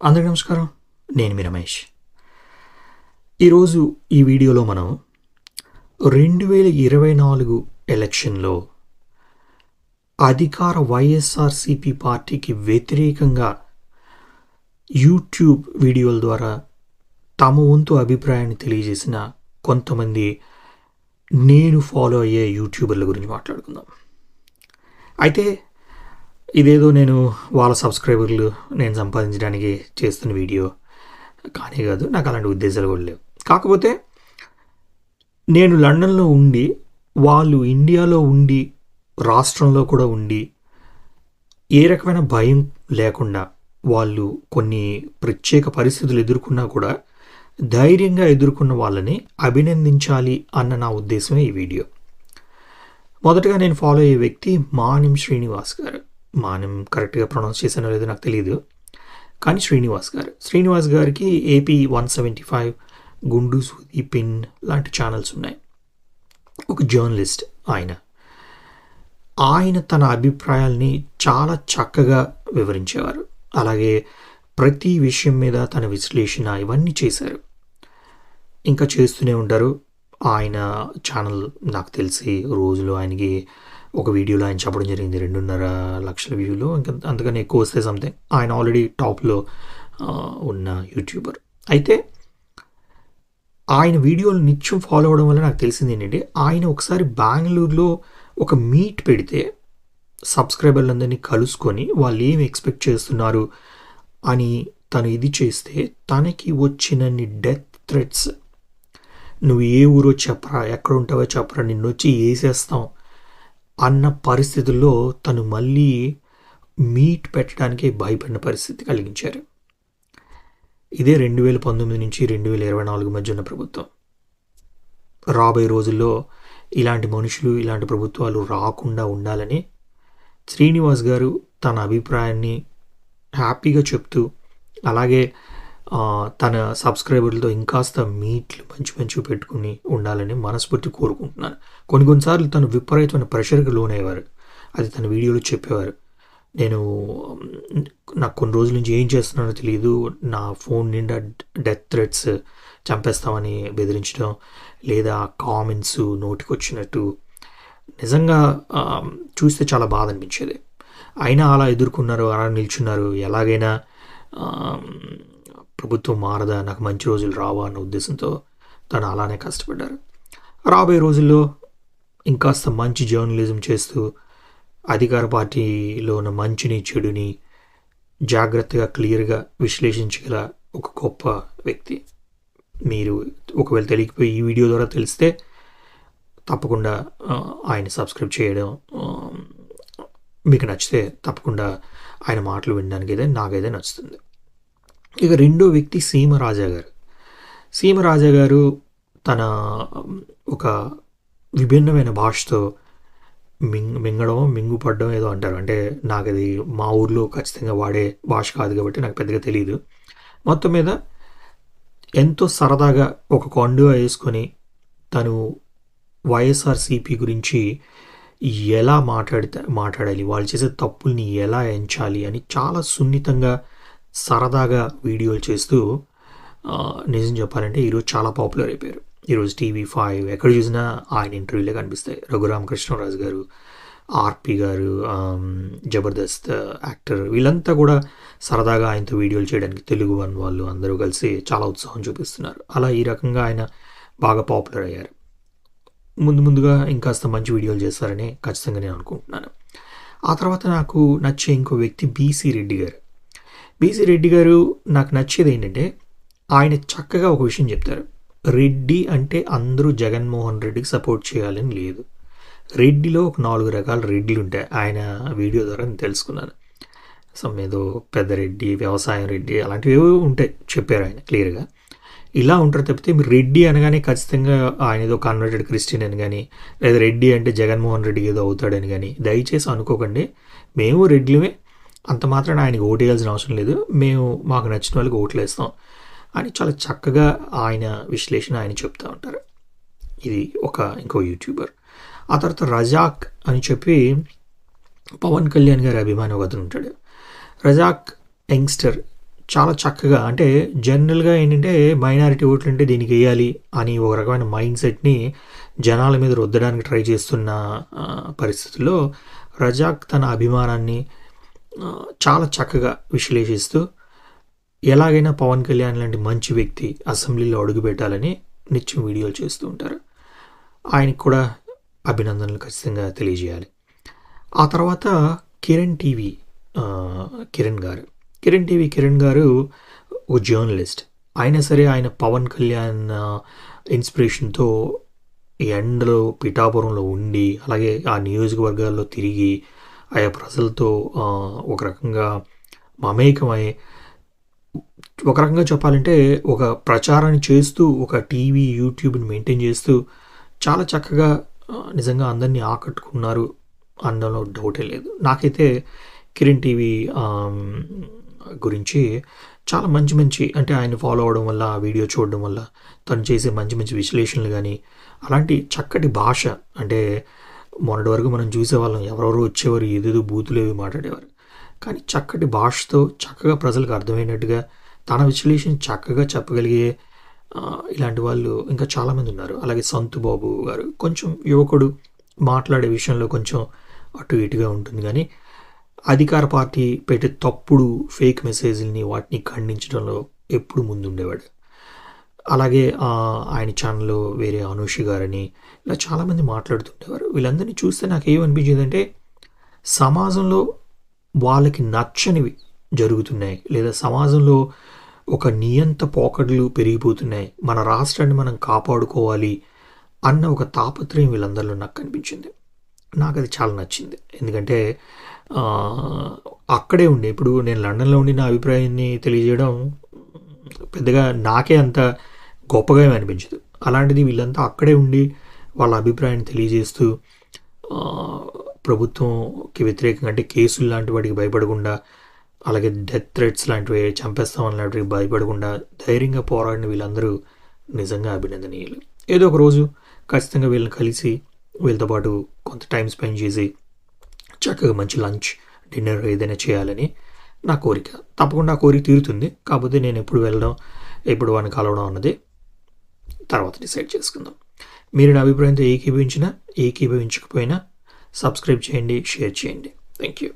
అందరికీ నమస్కారం. నేను మీ రమేష్. ఈరోజు ఈ వీడియోలో మనం రెండు వేల ఇరవై నాలుగు ఎలక్షన్లో అధికార వైఎస్ఆర్సిపి పార్టీకి వ్యతిరేకంగా యూట్యూబ్ వీడియోల ద్వారా తమ వంతు అభిప్రాయాన్ని తెలియజేసిన కొంతమంది నేను ఫాలో అయ్యే యూట్యూబర్ల గురించి మాట్లాడుకుందాం. అయితే ఇదేదో నేను వాళ్ళ సబ్స్క్రైబర్లు నేను సంపాదించడానికి చేస్తున్న వీడియో. కానీ కాదు నాకు అలాంటి ఉద్దేశాలు కూడా లేవు. కాకపోతే నేను లండన్లో ఉండి వాళ్ళు ఇండియాలో ఉండి రాష్ట్రంలో కూడా ఉండి ఏ రకమైన భయం లేకుండా వాళ్ళు కొన్ని ప్రత్యేక పరిస్థితులు ఎదుర్కొన్నా కూడా ధైర్యంగా ఎదుర్కొన్న వాళ్ళని అభినందించాలి అన్న నా ఉద్దేశమే ఈ వీడియో. మొదటగా నేను ఫాలో అయ్యే వ్యక్తి మానిం శ్రీనివాస్ గారు. మానం కరెక్ట్గా ప్రొనౌన్స్ చేశానో లేదో నాకు తెలియదు కానీ శ్రీనివాస్ గారు శ్రీనివాస్ గారికి ఏపీ వన్ సెవెంటీ ఫైవ్ గుండు సూది పిన్ లాంటి ఛానల్స్ ఉన్నాయి. ఒక జర్నలిస్ట్ ఆయన. ఆయన తన అభిప్రాయాల్ని చాలా చక్కగా వివరించేవారు. అలాగే ప్రతి విషయం మీద తన విశ్లేషణ ఇవన్నీ చేశారు. ఇంకా చేస్తూనే ఉంటారు. ఆయన ఛానల్ నాకు తెలిసి రోజులు ఆయనకి ఒక వీడియోలో ఆయన చెప్పడం జరిగింది రెండున్నర లక్షల వ్యూలో ఇంకా అంతకన్నా ఎక్కువ వస్తే సంథింగ్ ఆయన ఆల్రెడీ టాప్లో ఉన్న యూట్యూబర్ అయితే ఆయన వీడియోలు నిత్యం ఫాలో అవడం వల్ల నాకు తెలిసింది ఏంటంటే ఆయన ఒకసారి బెంగళూరులో ఒక మీట్ పెడితే సబ్స్క్రైబర్లందరినీ కలుసుకొని వాళ్ళు ఏం ఎక్స్పెక్ట్ చేస్తున్నారు అని తను ఇది చేస్తే తనకి వచ్చినన్ని డెత్ థ్రెట్స్ నువ్వు ఏ ఊరో చెప్పరా ఎక్కడ ఉంటావో చెప్పరా నిన్ను వచ్చి వేసేస్తాం అన్న పరిస్థితుల్లో తను మళ్ళీ మీట్ పెట్టడానికి భయపడిన పరిస్థితి కలిగించారు. ఇదే రెండు వేల పంతొమ్మిది నుంచి రెండు వేల ఇరవై నాలుగు మధ్య ఉన్న ప్రభుత్వం. రాబోయే రోజుల్లో ఇలాంటి మనుషులు ఇలాంటి ప్రభుత్వాలు రాకుండా ఉండాలని శ్రీనివాస్ గారు తన అభిప్రాయాన్ని హ్యాపీగా చెప్తూ అలాగే తన సబ్స్క్రైబర్లతో ఇంకాస్త మీట్లు మంచి మంచివి పెట్టుకుని ఉండాలని మనస్ఫూర్తి కోరుకుంటున్నాను. కొన్ని కొన్నిసార్లు తను విపరీతమైన ప్రెషర్కి లోనయ్యేవారు. అది తన వీడియోలో చెప్పేవారు. నేను నాకు కొన్ని రోజుల నుంచి ఏం చేస్తున్నానో తెలియదు నా ఫోన్ నిండా డెత్ థ్రెట్స్ చంపేస్తామని బెదిరించడం లేదా కామెంట్స్ నోటికి వచ్చినట్టు నిజంగా చూస్తే చాలా బాధ అనిపించేది. అయినా అలా ఎదుర్కొన్నారు అలా నిల్చున్నారు ఎలాగైనా ప్రభుత్వం మారదా నాకు మంచి రోజులు రావా అన్న ఉద్దేశంతో తను అలానే కష్టపడ్డారు. రాబోయే రోజుల్లో ఇంకాస్త మంచి జర్నలిజం చేస్తూ అధికార పార్టీలో ఉన్న మంచిని చెడుని జాగ్రత్తగా క్లియర్గా విశ్లేషించగల ఒక గొప్ప వ్యక్తి. మీరు ఒకవేళ తెలియకపోయి ఈ వీడియో ద్వారా తెలిస్తే తప్పకుండా ఆయన సబ్స్క్రైబ్ చేయడం మీకు నచ్చితే తప్పకుండా ఆయన మాటలు వినడానికి అయితే నాకైతే నచ్చుతుంది. ఇక రెండో వ్యక్తి సీమరాజా గారు. సీమరాజా గారు తన ఒక విభిన్నమైన భాషతో మింగ్ మింగడం మింగుపడడం ఏదో అంటారు. అంటే నాకు అది మా ఊర్లో ఖచ్చితంగా వాడే భాష కాదు కాబట్టి నాకు పెద్దగా తెలియదు మొత్తం మీద ఎంతో సరదాగా ఒక కొండుగా వేసుకొని తను వైఎస్ఆర్సిపి గురించి ఎలా మాట్లాడితే మాట్లాడాలి వాళ్ళు చేసే తప్పుల్ని ఎలా ఎంచాలి అని చాలా సున్నితంగా సరదాగా వీడియోలు చేస్తూ నిజం చెప్పాలంటే ఈరోజు చాలా పాపులర్ అయిపోయారు. ఈరోజు టీవీ ఫైవ్ ఎక్కడ చూసినా ఆయన ఇంటర్వ్యూలే కనిపిస్తాయి. రఘురామ కృష్ణరాజు గారు ఆర్పి గారు జబర్దస్త్ యాక్టర్ వీళ్ళంతా కూడా సరదాగా ఆయనతో వీడియోలు చేయడానికి తెలుగు వన్ వాళ్ళు అందరూ కలిసి చాలా ఉత్సాహం చూపిస్తున్నారు. అలా ఈ రకంగా ఆయన బాగా పాపులర్ అయ్యారు. ముందు ముందుగా ఇంకాస్త మంచి వీడియోలు చేస్తారని ఖచ్చితంగా నేను అనుకుంటున్నాను. ఆ తర్వాత నాకు నచ్చే ఇంకో వ్యక్తి బీసీ రెడ్డి గారు. బీసీ రెడ్డి గారు నాకు నచ్చేది ఏంటంటే ఆయన చక్కగా ఒక విషయం చెప్తారు. రెడ్డి అంటే అందరూ జగన్మోహన్ రెడ్డికి సపోర్ట్ చేయాలని లేదు. రెడ్డిలో ఒక నాలుగు రకాల రెడ్డిలు ఉంటాయి. ఆయన వీడియో ద్వారా నేను తెలుసుకున్నాను. సమ్ ఏదో పెద్ద రెడ్డి వ్యవసాయం రెడ్డి అలాంటివి ఏవో ఉంటాయి చెప్పారు ఆయన క్లియర్గా. ఇలా ఉంటారు తప్పితే మీరు రెడ్డి అనగానే ఖచ్చితంగా ఆయన ఏదో కన్వర్టెడ్ క్రిస్టియన్ అని కానీ లేదా రెడ్డి అంటే జగన్మోహన్ రెడ్డి ఏదో అవుతాడని కానీ దయచేసి అనుకోకండి. మేము రెడ్లమే అంత మాత్రాన ఆయనకి వేయాల్సిన అవసరం లేదు. మేము మాకు నచ్చిన వాళ్ళకి ఓట్లు వేస్తాం అని చాలా చక్కగా ఆయన విశ్లేషణ ఆయన చెప్తూ ఉంటారు. ఇది ఒక ఇంకో యూట్యూబర్. ఆ తర్వాత రజాక్ అని చెప్పి పవన్ కళ్యాణ్ గారి అభిమాని ఒక అతను ఉంటాడు. రజాక్ యంగ్స్టర్ చాలా చక్కగా అంటే జనరల్గా ఏంటంటే మైనారిటీ ఓట్లు అంటే దీనికి వేయాలి అని ఒక రకమైన మైండ్ సెట్ని జనాల మీద రుద్దడానికి ట్రై చేస్తున్న పరిస్థితుల్లో రజాక్ తన అభిమానాన్ని చాలా చక్కగా విశ్లేషిస్తూ ఎలాగైనా పవన్ కళ్యాణ్ లాంటి మంచి వ్యక్తి అసెంబ్లీలో అడుగుపెట్టాలని నిత్యం వీడియోలు చేస్తూ ఉంటారు. ఆయనకు కూడా అభినందనలు ఖచ్చితంగా తెలియజేయాలి. ఆ తర్వాత కిరణ్ టీవీ కిరణ్ గారు. కిరణ్ టీవీ కిరణ్ గారు ఒక జర్నలిస్ట్. అయినా సరే ఆయన పవన్ కళ్యాణ్ ఇన్స్పిరేషన్తో ఎండలో పిఠాపురంలో ఉండి అలాగే ఆ నియోజకవర్గాల్లో తిరిగి ఆయా ప్రజలతో ఒక రకంగా మమేకమై ఒక రకంగా చెప్పాలంటే ఒక ప్రచారాన్ని చేస్తూ ఒక టీవీ యూట్యూబ్ని మెయింటైన్ చేస్తూ చాలా చక్కగా నిజంగా అందరినీ ఆకట్టుకున్నారు అనడంలో డౌటే లేదు. నాకైతే కిరణ్ టీవీ గురించి చాలా మంచి మంచి అంటే ఆయన ఫాలో అవడం వల్ల వీడియో చూడడం వల్ల తను చేసే మంచి మంచి విశ్లేషణలు కానీ అలాంటి చక్కటి భాష అంటే మొన్నటి వరకు మనం చూసేవాళ్ళం ఎవరెవరో వచ్చేవారు ఏదేదో బూతులేవి మాట్లాడేవారు. కానీ చక్కటి భాషతో చక్కగా ప్రజలకు అర్థమైనట్టుగా తన విశ్లేషణ చక్కగా చెప్పగలిగే ఇలాంటి వాళ్ళు ఇంకా చాలామంది ఉన్నారు. అలాగే సంతు బాబు గారు కొంచెం యువకుడు మాట్లాడే విషయంలో కొంచెం అటు ఇటుగా ఉంటుంది. కానీ అధికార పార్టీ పెట్టే తప్పుడు ఫేక్ మెసేజ్ని వాటిని ఖండించడంలో ఎప్పుడు ముందుండేవాడు. అలాగే ఆయన ఛానల్లో వేరే అనూషి గారని ఇలా చాలామంది మాట్లాడుతుండేవారు. వీళ్ళందరినీ చూస్తే నాకు ఏమనిపించిందంటే సమాజంలో వాళ్ళకి నచ్చనివి జరుగుతున్నాయి. లేదా సమాజంలో ఒక నియంత పోకడలు పెరిగిపోతున్నాయి. మన రాష్ట్రాన్ని మనం కాపాడుకోవాలి అన్న ఒక తాపత్రయం వీళ్ళందరిలో నాకు కనిపించింది. నాకు అది చాలా నచ్చింది. ఎందుకంటే అక్కడే ఉండే ఇప్పుడు నేను లండన్లో ఉండి నా అభిప్రాయాన్ని తెలియజేయడం పెద్దగా నాకే అంత గొప్పగా అనిపించదు. అలాంటిది వీళ్ళంతా అక్కడే ఉండి వాళ్ళ అభిప్రాయాన్ని తెలియజేస్తూ ప్రభుత్వంకి వ్యతిరేకంగా అంటే కేసులు లాంటి వాటికి భయపడకుండా అలాగే డెత్ థ్రెట్స్ లాంటివి చంపేస్తామని లాంటివి భయపడకుండా ధైర్యంగా పోరాడిన వీళ్ళందరూ నిజంగా అభినందనీయులు. ఏదో ఒక రోజు ఖచ్చితంగా వీళ్ళని కలిసి వీళ్ళతో పాటు కొంత టైం స్పెండ్ చేసి చక్కగా మంచి లంచ్ డిన్నర్ ఏదైనా చేయాలని నా కోరిక. తప్పకుండా ఆ కోరిక తీరుతుంది. కాకపోతే నేను ఎప్పుడు వెళ్ళడం ఎప్పుడు వాడిని కలవడం అన్నది తర్వాత డిసైడ్ చేసుకుందాం. మీరు నా అభిప్రాయంతో ఏకీభవించినా ఏకీభవించకపోయినా సబ్స్క్రైబ్ చేయండి షేర్ చేయండి. Thank you